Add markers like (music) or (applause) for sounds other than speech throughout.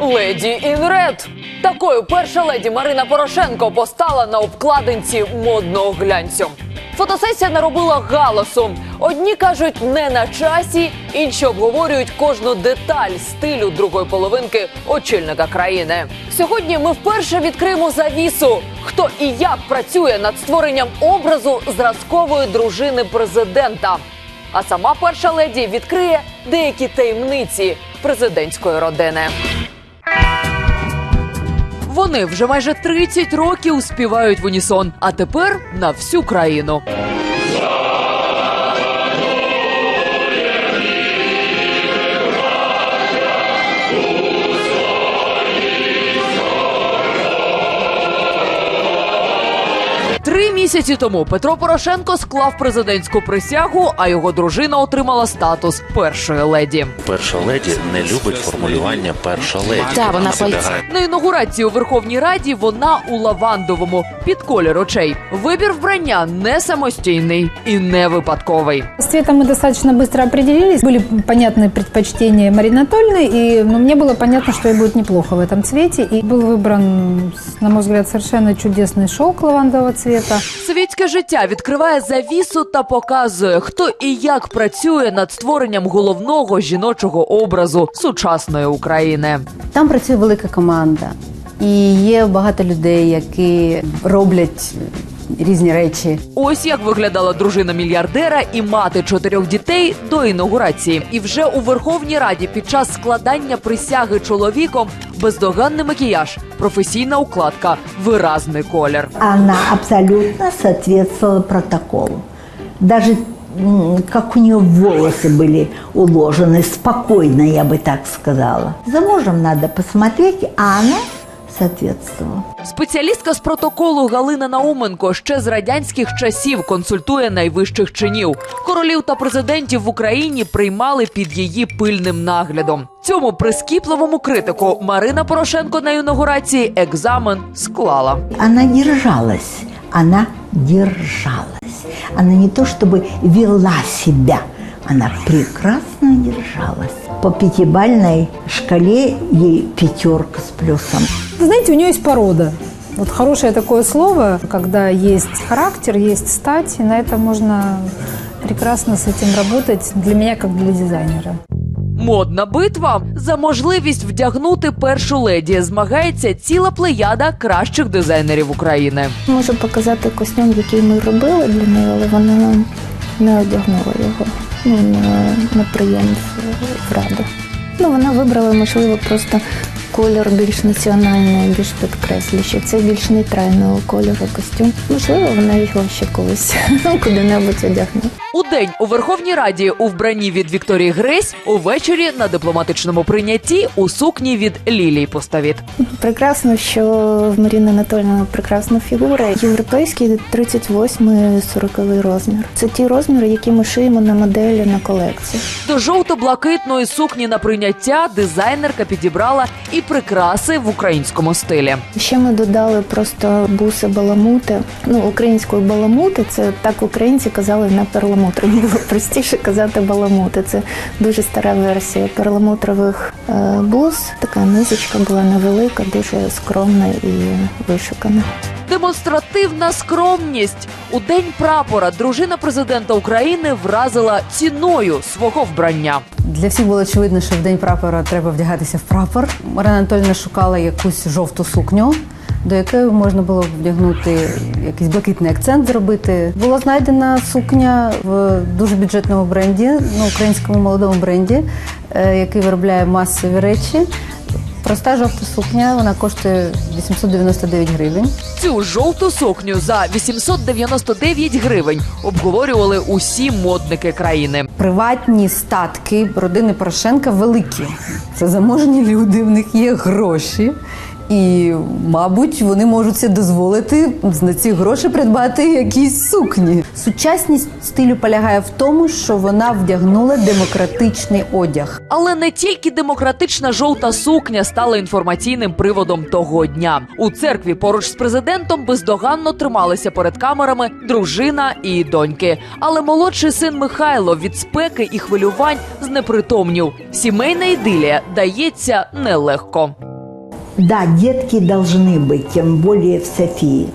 Леді Red. Такою перша леді Марина Порошенко постала на обкладинці модного глянцю. Фотосесія наробила галасу. Одні кажуть не на часі, інші обговорюють кожну деталь стилю другої половинки очільника країни. Сьогодні ми вперше відкриємо завісу, хто і як працює над створенням образу зразкової дружини президента. А сама перша леді відкриє деякі таємниці президентської родини. Вони вже майже 30 років співають в унісон, а тепер на всю країну. місяці тому Петро Порошенко склав президентську присягу, а його дружина отримала статус першої леді. Перша леді не любить формулювання перша леді. Так, вона Наполягає. На інаугурації у Верховній Раді вона у лавандовому під колір очей. Вибір вбрання не самостійний і не випадковий. С цветом мы достаточно быстро определились. Были понятны предпочтения Марины Анатольевны, и ну, мне было понятно, что ей будет неплохо в этом цвете. И был выбран, на мой взгляд, совершенно чудесный шелк лавандового цвета. Світське життя відкриває завісу та показує, хто і як працює над створенням головного жіночого образу сучасної України. Там працює велика команда, і є багато людей, які роблять різні речі. Ось як виглядала дружина мільярдера і мати чотирьох дітей до інаугурації. І вже у Верховній Раді під час складання присяги чоловіком бездоганний макіяж, професійна укладка, виразний колір. Она абсолютно соответствовала протоколу. Даже м, как у нее волосы были уложены, спокойно, я бы так сказала. За мужем надо посмотреть, а она соответствовала. Спеціалістка з протоколу Галина Науменко ще з радянських часів консультує найвищих чинів. Королів та президентів в Україні приймали під її пильним наглядом. Цьому прискіпливому критику Марина Порошенко на інаугурації екзамен склала. Она держалась, она держалась. Она не то чтобы вела себя, она прекрасно держалась. По пятибальной шкале ей пятерка с плюсом. Вы знаете, у нее есть порода. Вот хорошее такое слово, когда есть характер, есть стать, и на это можно прекрасно с этим работать для меня, как для дизайнера. Модна битва за можливість вдягнути першу леді змагається ціла плеяда кращих дизайнерів України. Можу показати костюм, який ми робили для неї, але вона нам не одягнула його ну, на, на прийом в, раду. Ну, вона вибрала, можливо, просто колір більш національний, більш підкреслюючий. Це більш нейтрального кольору костюм. Можливо, вона його ще колись (laughs) куди-небудь одягне. У день у Верховній Раді у вбранні від Вікторії Гресь, увечері на дипломатичному прийнятті у сукні від Лілії Поставіт. Прекрасно, що в Маріни Анатольовна прекрасна фігура. Європейський 38-40 розмір. Це ті розміри, які ми шиємо на моделі на колекції. До жовто-блакитної сукні на прийняття дизайнерка підібрала і прикраси в українському стилі. Ще ми додали просто буси баламути. Ну, українською баламути це так українці казали на перламутр. Було (laughs) простіше казати баламути. Це дуже стара версія перламутрових е, бус. Така низочка була невелика, дуже скромна і вишукана. Демонстративна скромність у день прапора дружина президента України вразила ціною свого вбрання. Для всіх було очевидно, що в день прапора треба вдягатися в прапор. Марина Анатольовна шукала якусь жовту сукню. До якої можна було вдягнути якийсь блакитний акцент зробити. Була знайдена сукня в дуже бюджетному бренді, ну українському молодому бренді, е, який виробляє масові речі. Проста жовта сукня, вона коштує 899 гривень. Цю жовту сукню за 899 гривень обговорювали усі модники країни. Приватні статки родини Порошенка великі. Це заможні люди, в них є гроші. І, мабуть, вони можуть це дозволити на ці гроші придбати якісь сукні. Сучасність стилю полягає в тому, що вона вдягнула демократичний одяг. Але не тільки демократична жовта сукня стала інформаційним приводом того дня. У церкві поруч з президентом бездоганно трималися перед камерами дружина і доньки. Але молодший син Михайло від спеки і хвилювань знепритомнів. Сімейна ідилія дається нелегко. Да, детки должны быть, тем более в Софии.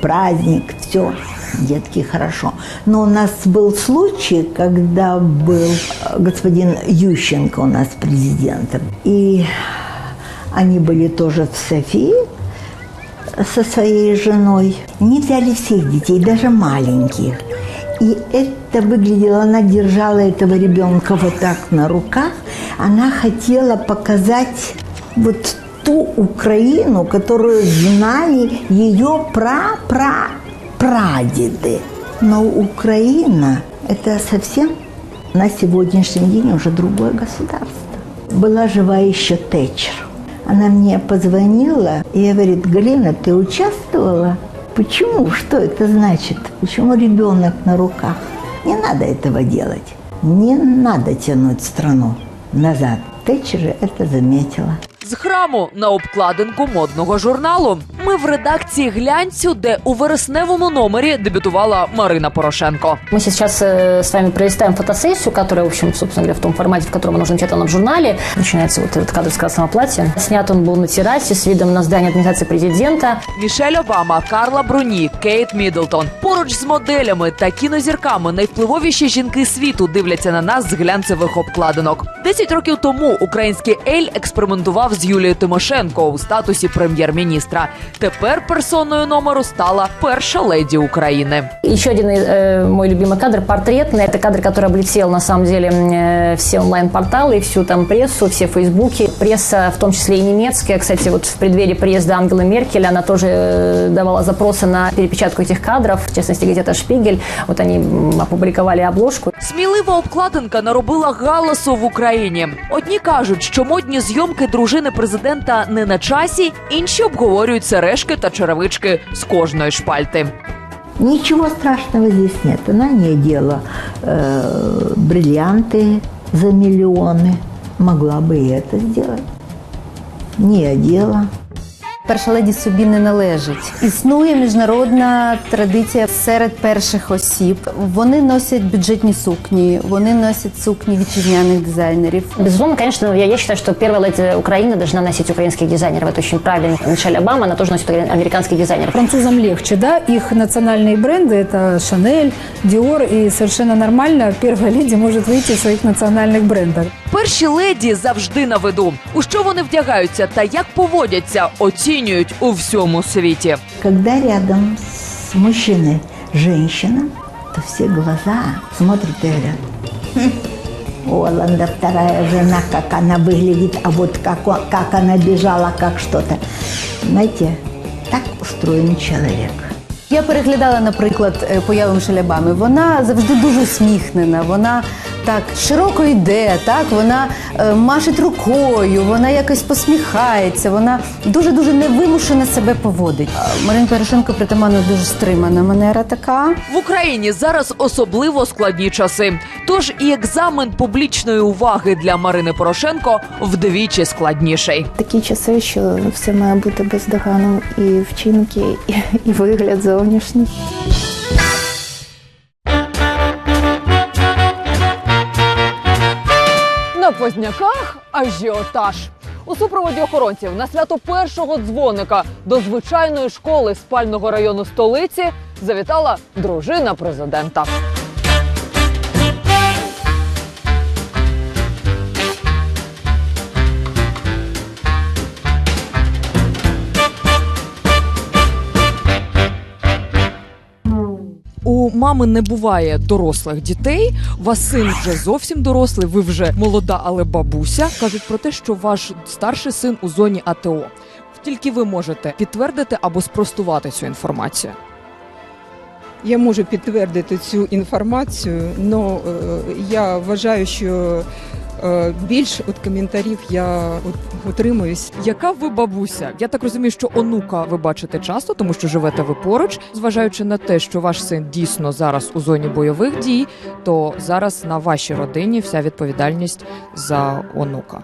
Праздник, все, детки хорошо. Но у нас был случай, когда был э, господин Ющенко у нас президентом. И они были тоже в Софии со своей женой. Не взяли всех детей, даже маленьких. И это выглядело, она держала этого ребенка вот так на руках. Она хотела показать вот ту Украину, которую знали ее пра-пра-прадеды. Но Украина – это совсем на сегодняшний день уже другое государство. Была жива еще Тэтчер. Она мне позвонила и говорит, Галина, ты участвовала? Почему? Что это значит? Почему ребенок на руках? Не надо этого делать. Не надо тянуть страну назад. Тэтчер это заметила. З храму на обкладинку модного журналу. Ми в редакції глянцю, де у вересневому номері дебютувала Марина Порошенко. Мы сейчас э, с вами пролистаем фотосессию, которая, в общем, собственно говоря, в том формате, в котором она замечательно в журнале. Начинается вот этот кадр с красного платья. Снят он был на террасе с видом на здание администрации президента. Мішель Обама, Карла Бруні, Кейт Міддлтон. Поруч з моделями та кінозірками найвпливовіші жінки світу дивляться на нас з глянцевих обкладинок. Десять років тому український Ель експериментував з Юлією Тимошенко у статусі прем'єр-міністра. Тепер персоною номеру стала перша леді України. Еще один э, мой любимый кадр портретный. Это кадр, который облетел на самом деле э, все онлайн-порталы, и всю там прессу, все фейсбуки. Пресса, в том числе и немецкая. Кстати, вот в преддверии приезда Ангелы Меркель она тоже э, давала запросы на перепечатку этих кадров. В частности, газета «Шпигель». Вот они м, опубликовали обложку. Смілива обкладинка наробила галасу в Україні. Одні кажуть, що модні зйомки дружини президента не на часі, інші обговорюють сережки та черевички з кожної шпальти. Ничего страшного здесь нет. Она не одела э, бриллианты за миллионы. Могла бы и это сделать. Не одела. Перша леді собі не належить. Існує міжнародна традиція серед перших осіб. Вони носять бюджетні сукні, вони носять сукні вітчизняних дизайнерів. Безусловно, конечно, я, я считаю, что первая леди Украины должна носить украинских дизайнеров. Это очень правильно. Мишель Обама, она тоже носит американских дизайнеров. Французам легче, да? Их национальные бренды – это Шанель, Диор, и совершенно нормально первая леди может выйти в своих национальных брендах. Перші леді завжди на виду. У що вони вдягаються та як поводяться, оцінюють у всьому світі. Когда рядом с мужчиной женщина, то все глаза смотрят и говорят, «Хм, Оланда вторая жена, как она выглядит, а вот как, о- как она бежала, как что-то. Знаете, так устроен человек. Я переглядала, наприклад, е, появу Мішель Обами. Вона завжди дуже усміхнена. Вона так широко йде, так вона е, машить рукою, вона якось посміхається. Вона дуже дуже невимушено себе поводить. А Марин Порошенко притаманна дуже стримана манера така. В Україні зараз особливо складні часи. Тож і екзамен публічної уваги для Марини Порошенко вдвічі складніший. Такі часи, що все має бути бездоганно, і вчинки, і, і вигляд зовнішній. На ажіотаж. У супроводі охоронців на свято першого дзвоника до звичайної школи спального району столиці завітала дружина президента. У мами не буває дорослих дітей. Вас син вже зовсім дорослий. Ви вже молода, але бабуся. кажуть про те, що ваш старший син у зоні АТО. Тільки ви можете підтвердити або спростувати цю інформацію. Я можу підтвердити цю інформацію, але я вважаю, що більш от коментарів я от, отримуюсь. Яка ви бабуся? Я так розумію, що онука ви бачите часто, тому що живете ви поруч. Зважаючи на те, що ваш син дійсно зараз у зоні бойових дій, то зараз на вашій родині вся відповідальність за онука.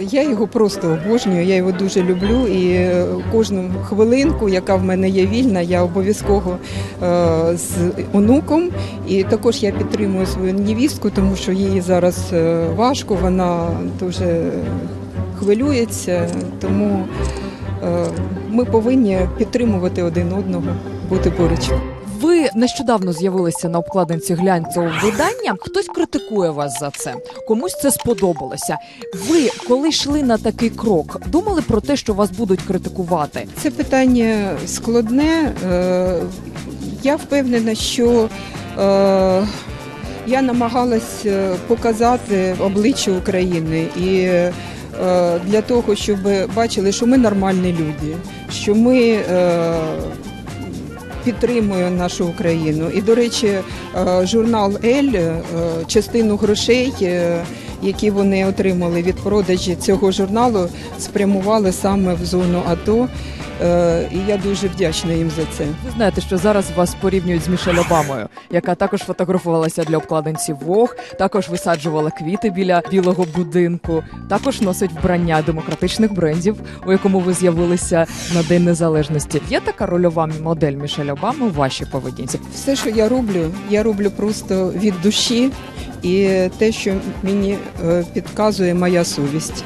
Я його просто обожнюю, я його дуже люблю. І е, кожну хвилинку, яка в мене є вільна, я обов'язково е, з онуком. І також я підтримую свою невістку, тому що їй зараз е, важко, вона дуже хвилюється. Тому ми повинні підтримувати один одного, бути поруч. Ви нещодавно з'явилися на обкладинці глянцевого видання. Хтось критикує вас за це, комусь це сподобалося. Ви, коли йшли на такий крок, думали про те, що вас будуть критикувати? Це питання складне. Е, Я впевнена, що е, я намагалась е, показати обличчя України і для того, щоб бачили, що ми нормальні люди, що ми е, підтримуємо нашу Україну. І, до речі, е, журнал Ель е, частину грошей. Які вони отримали від продажі цього журналу, спрямували саме в зону АТО. Е, І я дуже вдячна їм за це. Ви знаєте, що зараз вас порівнюють з Мішель Обамою, яка також фотографувалася для обкладинці Вог, також висаджувала квіти біля білого будинку, також носить вбрання демократичних брендів, у якому ви з'явилися на День Незалежності. Є така рольова модель Мішель Обами у вашій поведінці? Все, що я роблю, я роблю просто від душі і те, що мені е, підказує моя совість.